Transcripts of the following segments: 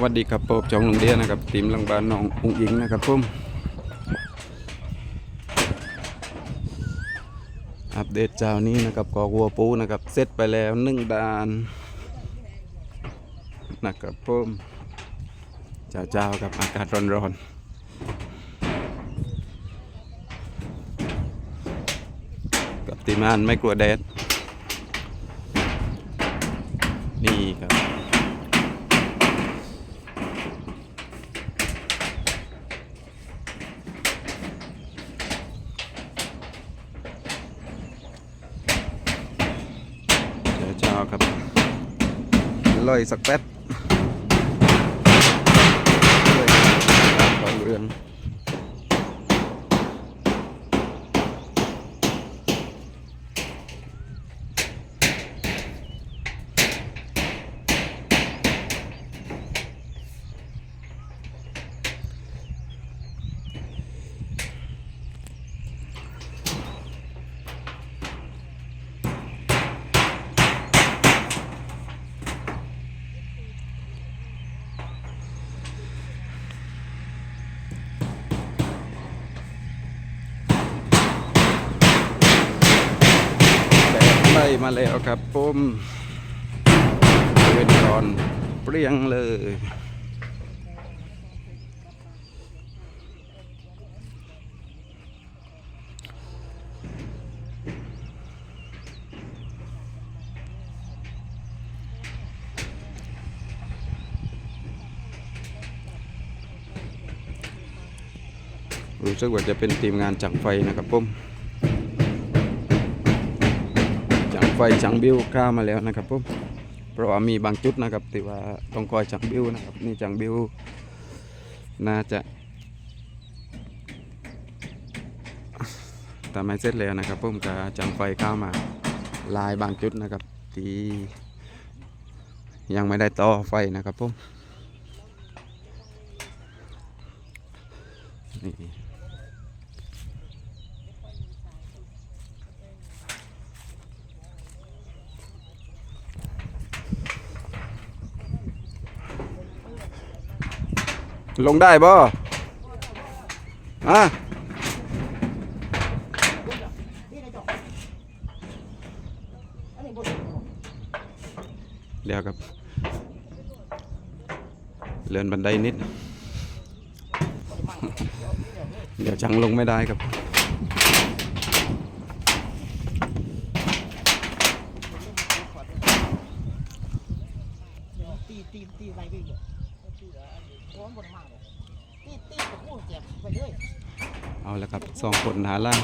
สวัสดีครับผมจองลุงเดียนะครับทีมลังบานน้องอุ้งอิงนะครับผมอัปเดตเจ้านี้นะครับกอกวัวปูนะครับเสร็จไปแล้วหนึ่งดานนะครับผมเจ้าเจ้ากับอากาศร้อนๆกับทีมานไม่กลัวแดดนี่ครับ เดี๋ยวเช้า ครับลอยสักแป๊บลอยของเรืองแดดไล่ มาแล้วครับผมเวนร้อนเปรี้ยงเลย รู้สึกว่าจะเป็นทีมงานจังไฟนะครับผม ไฟจังบิวข้ามาแล้วนะครับผมเพราะว่ามีบางจุดนะครับที่ว่าต้องคอยจังบิวนะครับนี่จังบิวน่าจะทำให้เสร็จแล้วนะครับผมกับจังไฟเข้ามาลายบางจุดนะครับที่ยังไม่ได้ต่อไฟนะครับผมนี่ ลงได้บ่อะเดี๋ยวครับ เลื่อนบันไดนิด เดี๋ยวจังลงไม่ได้ครับตีตีตีไรไปอยู่ ตีร้อนบนมากเลยตีตีกับพวกเจ็บไปเลยเอาละครับสองคนหาล่าง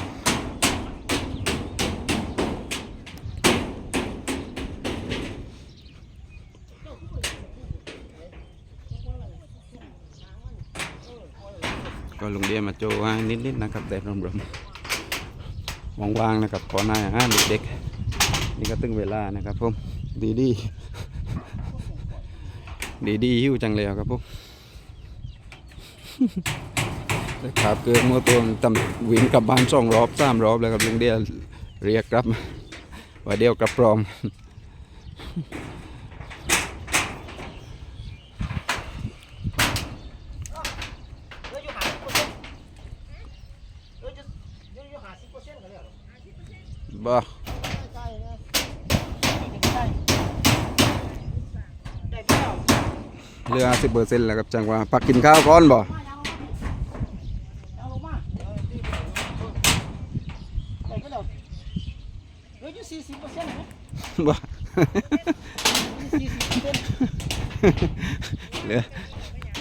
ก็ลงเดียมาโจให้นิดๆนะครับแต่รวมๆว่างๆนะครับขอหนายอาหาเด็กๆนี่ก็ตึงเวลานะครับผมดีดีดีดีหิ้วจังเลยครับผม ครับเกิดเมื่อตัวตำวิ่งกลับบ้านสองรอบสามรอบแล้วครับลุงเดียเรียกครับว่าเดียวกลับพร้อมเอออยู่หาสิบเปอร์เซ็นต์เออจะเอออยู่หาสิบเปอร์เซ็นต์กันเลยเหรอ บ่ ใช่นะได้ได้เปล่า เหลือสิบเปอร์เซ็นต์แล้วครับจังว่าปักกินข้าวก่อนบ่เอาลงมาได้ก็แล้วเอออยู่สี่สิบเปอร์เซ็นต์ไหมบ่สี่สิบเปอร์เซ็นต์เหลือ